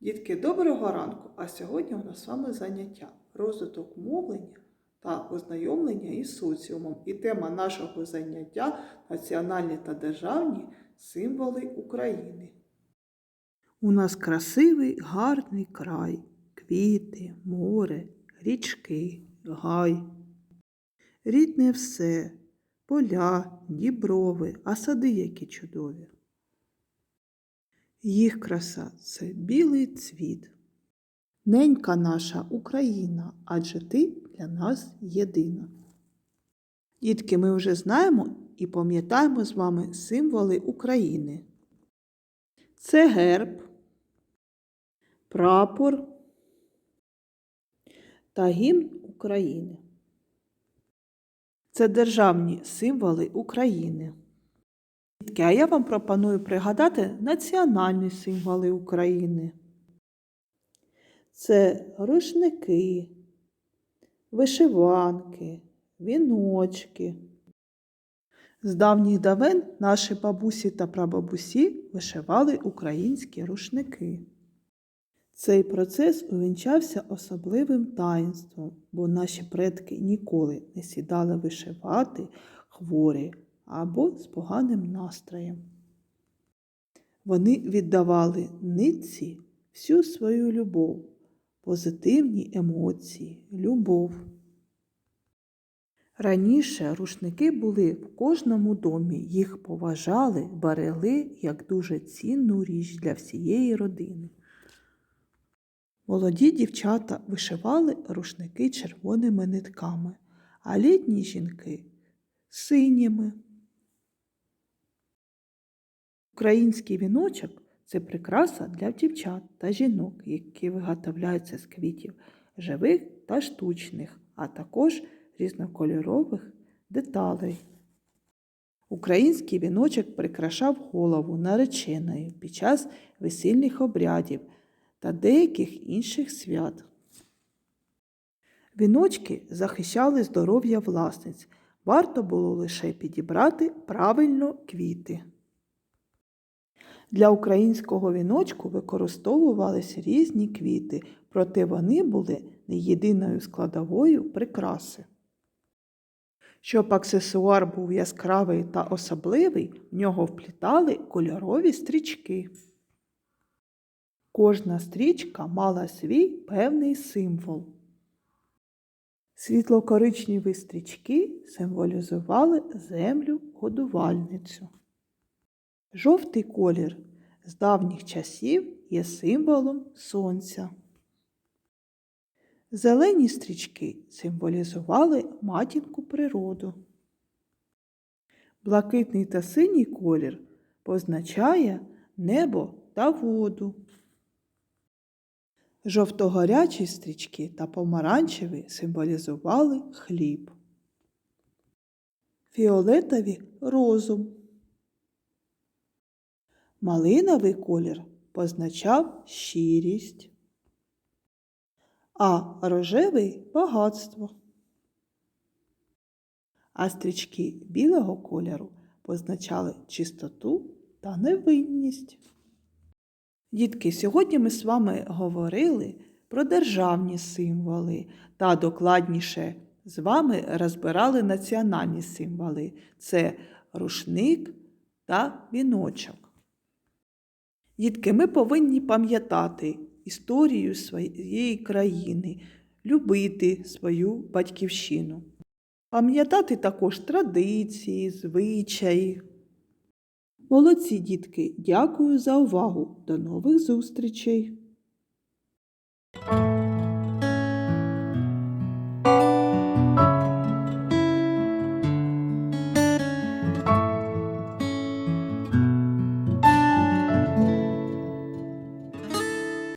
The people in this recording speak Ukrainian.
Дітки, доброго ранку! А сьогодні у нас з вами заняття розвиток мовлення та ознайомлення із соціумом. І тема нашого заняття національні та державні символи України. У нас красивий, гарний край, квіти, море, річки, гай. Рідне все, поля, діброви, а сади які чудові. Їх краса це білий цвіт. Ненька наша Україна, адже ти для нас єдина. Дітки, ми вже знаємо і пам'ятаємо з вами символи України. Це герб, прапор та гімн України. Це державні символи України. А я вам пропоную пригадати національні символи України. Це рушники, вишиванки, віночки. З давніх давен наші бабусі та прабабусі вишивали українські рушники. Цей процес увінчався особливим таїнством, бо наші предки ніколи не сідали вишивати хворі або з поганим настроєм. Вони віддавали нитці всю свою любов, позитивні емоції, любов. Раніше рушники були в кожному домі, їх поважали, берегли як дуже цінну річ для всієї родини. Молоді дівчата вишивали рушники червоними нитками, а літні жінки синіми. Український віночок це прикраса для дівчат та жінок, які виготовляються з квітів живих та штучних, а також різнокольорових деталей. Український віночок прикрашав голову нареченої під час весільних обрядів та деяких інших свят. Віночки захищали здоров'я власниць. Варто було лише підібрати правильно квіти. Для українського віночку використовувалися різні квіти, проте вони були не єдиною складовою прикраси. Щоб аксесуар був яскравий та особливий, в нього вплітали кольорові стрічки. Кожна стрічка мала свій певний символ. Світло-коричневі стрічки символізували землю годувальницю. Жовтий колір з давніх часів є символом сонця. Зелені стрічки символізували матінку природу. Блакитний та синій колір позначає небо та воду. Жовтогорячі стрічки та помаранчеві символізували хліб. Фіолетові розум. Малиновий колір позначав щирість, а рожевий багатство. А стрічки білого кольору позначали чистоту та невинність. Дітки, сьогодні ми з вами говорили про державні символи та докладніше з вами розбирали національні символи це рушник та віночок. Дітки, ми повинні пам'ятати історію своєї країни, любити свою батьківщину, пам'ятати також традиції, звичаї. Молодці дітки, дякую за увагу. До нових зустрічей!